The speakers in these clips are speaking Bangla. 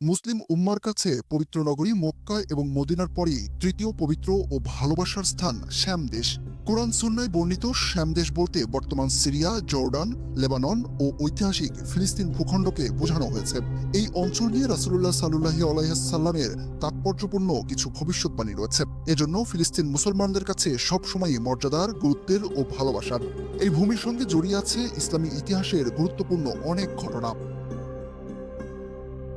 মুসলিম উম্মার কাছে পবিত্র নগরী মক্কা এবং মদিনার পরই তৃতীয় পবিত্র ও ভালোবাসার স্থান শ্যাম দেশ কোরআন সুন্নায় বর্ণিত শ্যাম দেশ বলতে বর্তমান সিরিয়া, জর্ডান, লেবানন ও ঐতিহাসিক ফিলিস্তিন ভূখণ্ডকে বোঝানো হয়েছে। এই অঞ্চল নিয়ে রাসুল্লাহ সাল্লাহি আলাইসাল্লামের তাৎপর্যপূর্ণ কিছু ভবিষ্যৎবাণী রয়েছে। এজন্য ফিলিস্তিন মুসলমানদের কাছে সবসময়ই মর্যাদার, গুরুত্বের ও ভালোবাসার। এই ভূমির সঙ্গে জড়িয়ে আছে ইসলামী ইতিহাসের গুরুত্বপূর্ণ অনেক ঘটনা।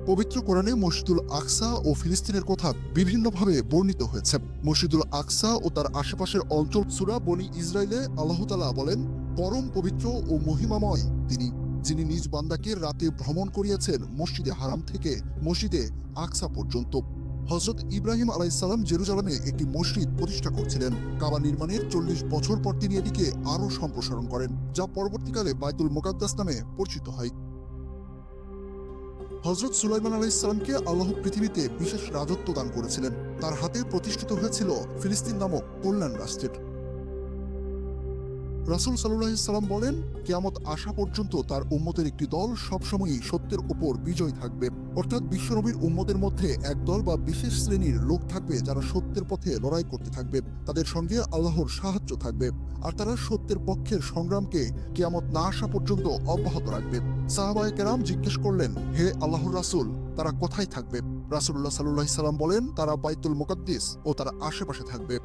পবিত্র কোরআনে মসজিদুল আকসা ও ফিলিস্তিনের কথা বিভিন্নভাবে বর্ণিত হয়েছে। মসজিদুল আকসা ও তার আশেপাশের অঞ্চল সুরা বনি ইসরায়েলে আল্লাহ তালা বলেন, পরম পবিত্র ও মহিমাময় তিনি, যিনি নিজ বান্দাকে রাতে ভ্রমণ করিয়েছেন মসজিদে হারাম থেকে মসজিদে আকসা পর্যন্ত। হজরত ইব্রাহিম আলাইসাল্লাম জেরুজালামে একটি মসজিদ প্রতিষ্ঠা করছিলেন। কাবা নির্মাণের চল্লিশ বছর পর তিনি এটিকে আরও সম্প্রসারণ করেন, যা পরবর্তীকালে বাইতুল মোকাদ্দাস নামে পরিচিত হয়। হজরত সুলাইমান আলাহ ইসলামকে আল্লাহ পৃথিবীতে বিশেষ রাজত্ব দান করেছিলেন। তার হাতে প্রতিষ্ঠিত হয়েছিল ফিলিস্তিন নামক কল্যাণ রাষ্ট্রের। রাসুল সাল্লাম বলেন, কেয়ামত আসা পর্যন্ত তার উম্মতের একটি দল সবসময়ই সত্যের উপর বিজয় থাকবে। অর্থাৎ বিশ্বনবীর উম্মতের মধ্যে এক দল বা বিশেষ শ্রেণির লোক থাকবে যারা সত্যের পথে লড়াই করতে থাকবে। তাদের সঙ্গে আল্লাহর সাহায্য থাকবে। আর তারা সত্যের পক্ষের সংগ্রামকে কেয়ামত না আসা পর্যন্ত অব্যাহত রাখবে। সাহাবায় কেরাম জিজ্ঞেস করলেন, হে আল্লাহর রাসুল, তারা কোথায় থাকবে? রাসুল্লাহ সাল্লাহ সাল্লাম বলেন, তারা বাইতুল মুকাদ্দিস ও তারা আশেপাশে থাকবে।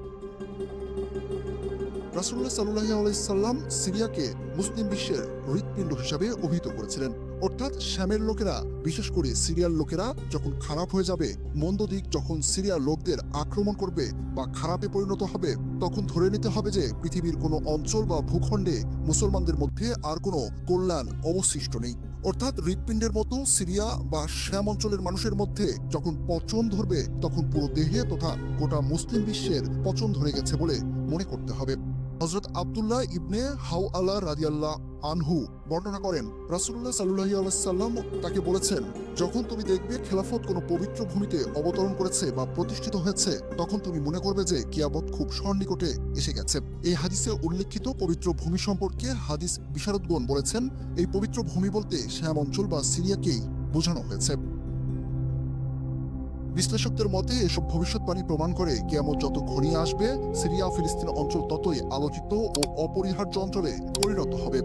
রাসুল্লাহ সাল্লাহ আলাইসাল্লাম সিরিয়াকে মুসলিম বিশ্বের হৃৎপিণ্ড হিসাবে অভিহিত করেছিলেন। অর্থাৎ শ্যামের লোকেরা, বিশেষ করে সিরিয়ার লোকেরা, যখন খারাপ হয়ে যাবে, মন্দ দিক যখন সিরিয়ার লোকদের আক্রমণ করবে বা খারাপে পরিণত হবে, তখন ধরে নিতে হবে যে পৃথিবীর কোনো অঞ্চল বা ভূখণ্ডে মুসলমানদের মধ্যে আর কোনো কল্যাণ অবশিষ্ট নেই। অর্থাৎ হৃৎপিণ্ডের মতো সিরিয়া বা শ্যাম অঞ্চলের মানুষের মধ্যে যখন পচন ধরবে, তখন পুরো দেহে তথা গোটা মুসলিম বিশ্বের পচন ধরে গেছে বলে মনে করতে হবে। হজরত আবদুল্লাহ ইবনে হাউ আল্লাহ রাদিয়াল্লাহ আনহু বর্ণনা করেন রাসুল্লাহ সাল্লাহি আলাইসাল্লাম তাকে বলেছেন, যখন তুমি দেখবে খেলাফত কোনো পবিত্র ভূমিতে অবতরণ করেছে বা প্রতিষ্ঠিত হয়েছে, তখন তুমি মনে করবে যে কিয়াবত খুব সন্নিকটে এসে গেছে। এই হাদিসে উল্লেখিত পবিত্র ভূমি সম্পর্কে হাদিস বিশারদগণ বলেছেন, এই পবিত্র ভূমি বলতে শ্যাম অঞ্চল বা সিরিয়াকেই বোঝানো হয়েছে। বিশ্লেষকদের মতে, এসব ভবিষ্যৎবাণী প্রমাণ করে কেমন যত ঘনিয়ে আসবে, সিরিয়া ফিলিস্তিন অঞ্চল ততই আলোচিত ও অপরিহার্য অঞ্চলে পরিণত হবে।